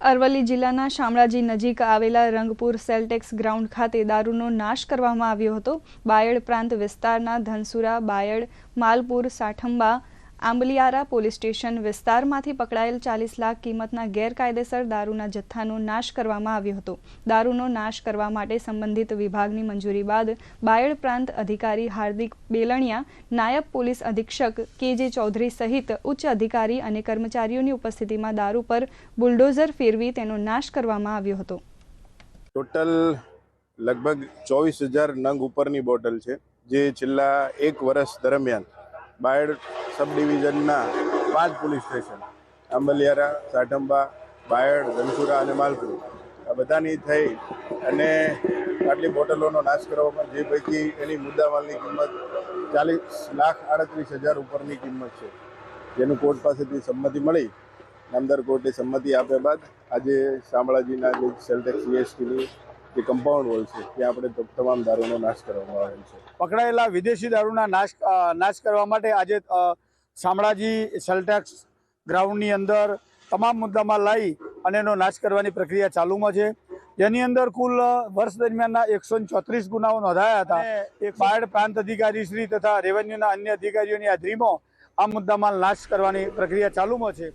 અરવલ્લી જિલ્લાના શામળાજી નજીક આવેલા રંગપુર સેલટેક્સ ગ્રાઉન્ડ ખાતે દારૂનો નાશ કરવામાં આવ્યો હતો. બાયડ પ્રાંત વિસ્તારના ધનસુરા, બાયડ, માલપુર, સાઠંબા આંબલિયારા પોલીસ સ્ટેશન વિસ્તારમાંથી પકડાયેલ ચાલીસ લાખ કિંમતના ગેરકાયદેસર દારૂના જથ્થાનો નાશ કરવામાં આવ્યો હતો. દારૂનો નાશ કરવા માટે સંબંધિત વિભાગની મંજૂરી બાદ બાયડ પ્રાંત અધિકારી હાર્દિક બેલણિયા, નાયબ પોલીસ અધિક્ષક કે જે ચૌધરી સહિત ઉચ્ચ અધિકારી અને કર્મચારીઓની ઉપસ્થિતિમાં દારૂ પર બુલડોઝર ફેરવી તેનો નાશ કરવામાં આવ્યો હતો. ટોટલ લગભગ ચોવીસ હજાર નંગ ઉપરની બોટલ છે, જે છેલ્લા એક વર્ષ દરમિયાન બાયડ સબ ડિવિઝનના પાંચ પોલીસ સ્ટેશન. આંબલિયારા, સાઠંબા, બાયડ, ધનસુરા અને માલપુર. આ બધાની થઈ અને આટલી બોટલોનો નાશ કરવામાં જે પૈકી એની મુદ્દામાલની કિંમત ચાલીસ લાખ આડત્રીસ હજાર ઉપરની કિંમત છે. જેનું કોર્ટ પાસેથી સંમતિ મળી. નામદાર કોર્ટે સંમતિ આપ્યા બાદ આજે શામળાજીના જે સેલ્ટેક્સ સીએસટીની જે કમ્પાઉન્ડ વોલ છે ત્યાં આપણે તો- તમામ દારૂનો નાશ કરવામાં આવેલ છે. પકડાયેલા વિદેશી દારૂના નાશ નાશ કરવા માટે આજે શામળાજી સેલ્ટેક્સ ગ્રાઉન્ડની અંદર તમામ મુદ્દામાં લાવી અને એનો નાશ કરવાની પ્રક્રિયા ચાલુમાં છે. જેની અંદર કુલ વર્ષ દરમિયાનના એકસો ચોત્રીસ ગુનાઓ નોંધાયા હતા. એક બાયડ પ્રાંત અધિકારી શ્રી તથા રેવન્યુના અન્ય અધિકારીઓની હાજરીમાં આ મુદ્દામાં નાશ કરવાની પ્રક્રિયા ચાલુમાં છે.